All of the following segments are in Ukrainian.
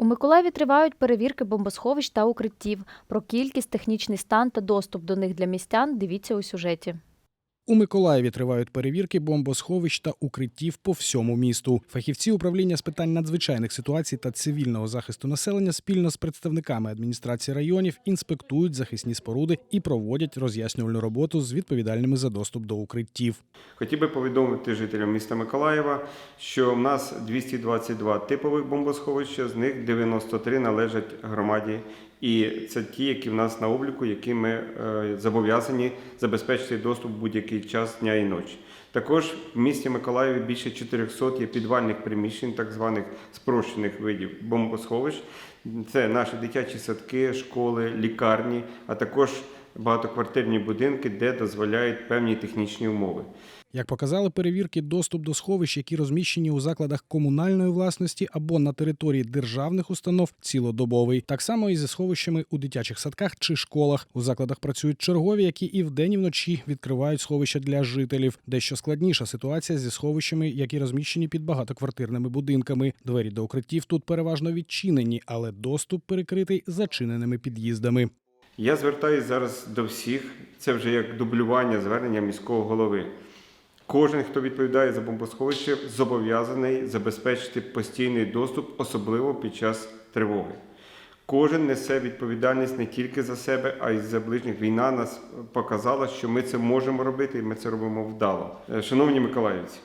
У Миколаєві тривають перевірки бомбосховищ та укриттів. Про кількість, технічний стан та доступ до них для містян дивіться у сюжеті. У Миколаєві тривають перевірки бомбосховищ та укриттів по всьому місту. Фахівці управління з питань надзвичайних ситуацій та цивільного захисту населення спільно з представниками адміністрації районів інспектують захисні споруди і проводять роз'яснювальну роботу з відповідальними за доступ до укриттів. Хотів би повідомити жителям міста Миколаєва, що в нас 222 типових бомбосховища, з них 93 належать громаді. І це ті, які в нас на обліку, які ми е, зобов'язані забезпечити доступ в час дня і ночі. Також в місті Миколаєві більше 400 є підвальних приміщень, так званих спрощених видів бомбосховищ. Це наші дитячі садки, школи, лікарні, а також багатоквартирні будинки, де дозволяють певні технічні умови. Як показали перевірки, доступ до сховищ, які розміщені у закладах комунальної власності або на території державних установ, цілодобовий. Так само і зі сховищами у дитячих садках чи школах. У закладах працюють чергові, які і вдень, і вночі відкривають сховища для жителів. Дещо складніша ситуація зі сховищами, які розміщені під багатоквартирними будинками. Двері до укриттів тут переважно відчинені, але доступ перекритий зачиненими під'їздами. Я звертаюся зараз до всіх. Це вже як дублювання звернення міського голови. Кожен, хто відповідає за бомбосховище, зобов'язаний забезпечити постійний доступ, особливо під час тривоги. Кожен несе відповідальність не тільки за себе, а й за ближніх. Війна нас показала, що ми це можемо робити, і ми це робимо вдало. Е, Шановні миколаївці,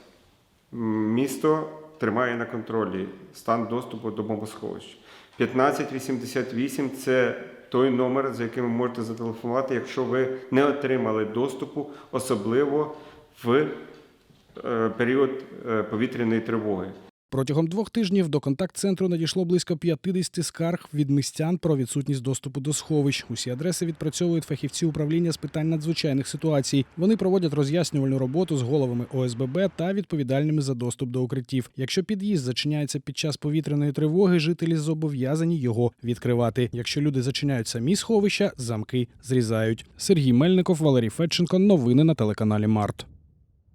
місто тримає на контролі стан доступу до бомбосховищ. 1588 – це той номер, за яким ви можете зателефонувати, якщо ви не отримали доступу, особливо в е, період е, повітряної тривоги. Протягом двох тижнів до контакт-центру надійшло близько 50 скарг від містян про відсутність доступу до сховищ. Усі адреси відпрацьовують фахівці управління з питань надзвичайних ситуацій. Вони проводять роз'яснювальну роботу з головами ОСББ та відповідальними за доступ до укриттів. Якщо під'їзд зачиняється під час повітряної тривоги, жителі зобов'язані його відкривати. Якщо люди зачиняють самі сховища, замки зрізають. Сергій Мельников, Валерій Федченко. Новини на телеканалі Март.